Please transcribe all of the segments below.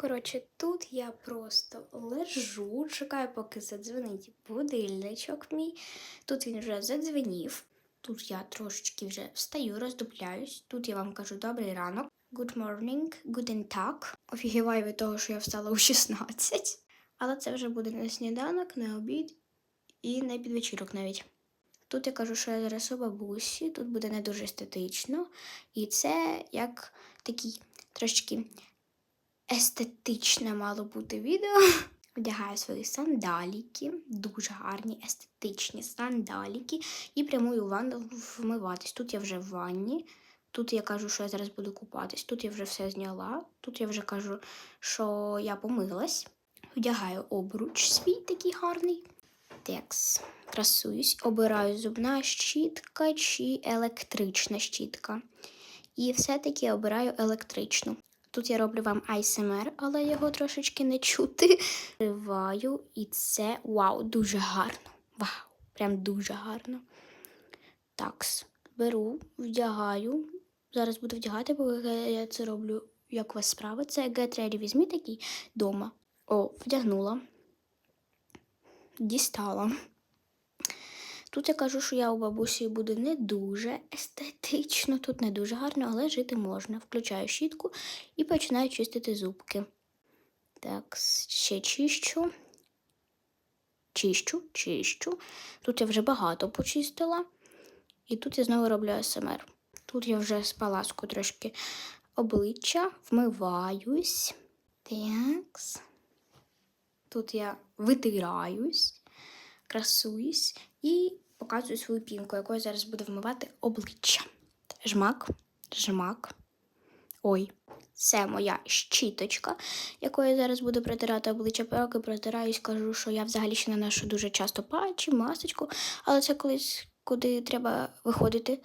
Коротше, тут я просто лежу, чекаю, поки задзвонить будильничок мій. Тут він вже задзвенів. Тут я трошечки вже встаю, роздупляюсь. Тут я вам кажу добрий ранок. Good morning, guten Tag. Офігіваю від того, що я встала у 16. Але це вже буде не сніданок, не обід і не підвечірок навіть. Тут я кажу, що я зараз у бабусі, тут буде не дуже естетично. І це як такий трошечки естетичне мало бути відео. Вдягаю свої сандаліки, дуже гарні, естетичні сандаліки, і прямую в ванну вмиватись. Тут я вже в ванні. Тут я кажу, що я зараз буду купатись. Тут я вже все зняла. Тут я вже кажу, що я помилась. Вдягаю обруч свій такий гарний. Текс. Красуюсь. Обираю зубна щітка чи електрична щітка. І все-таки обираю електричну. Тут я роблю вам ASMR, але його трошечки не чути. Вриваю, і це вау, дуже гарно. Вау, прям дуже гарно. Такс. Беру, вдягаю. Зараз буду вдягати, бо я це роблю, як у вас справи. Це Get Ready візьмі такий дома. О, вдягнула. Дістала. Тут я кажу, що я у бабусі буде не дуже естетично, тут не дуже гарно, але жити можна. Включаю щітку і починаю чистити зубки. Так, ще чищу. Чищу, чищу. Тут я вже багато почистила. І тут я знову роблю СМР. Тут я вже спаласку трошки обличчя, вмиваюсь. Такс. Тут я витираюсь, красуюсь і показую свою пінку, якою зараз буду вмивати обличчя. Жмак, жмак. Ой, це моя щіточка, якою я зараз буду протирати обличчя. Поки протираюсь, кажу, що я взагалі ще наношу дуже часто патчі, масочку, але це колись куди треба виходити.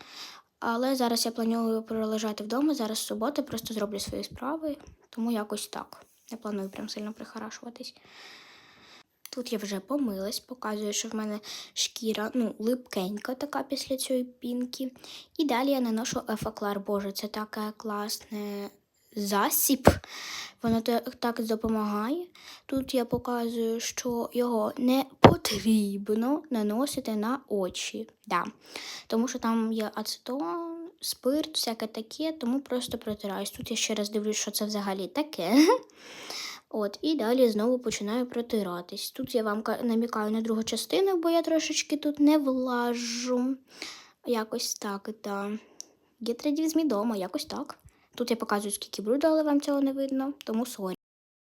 Але зараз я планую пролежати вдома. Зараз субота, просто зроблю свої справи, тому якось так. Не планую прям сильно прихорашуватись. Тут я вже помилась, показую, що в мене шкіра ну, липкенька така після цієї пінки. І далі я наношу ефаклар. Боже, це таке класне засіб. Воно та- так допомагає. Тут я показую, що його не потрібно наносити на очі. Да. Тому що там є ацетон, спирт, всяке таке, тому просто протираюсь. Тут я ще раз дивлюсь, що це взагалі таке. От, і далі знову починаю протиратись. Тут я вам намікаю на другу частину, бо я трошечки тут не влажу. Якось так, та. Get ready дома, якось так. Тут я показую, скільки бруду, але вам цього не видно, тому сорі.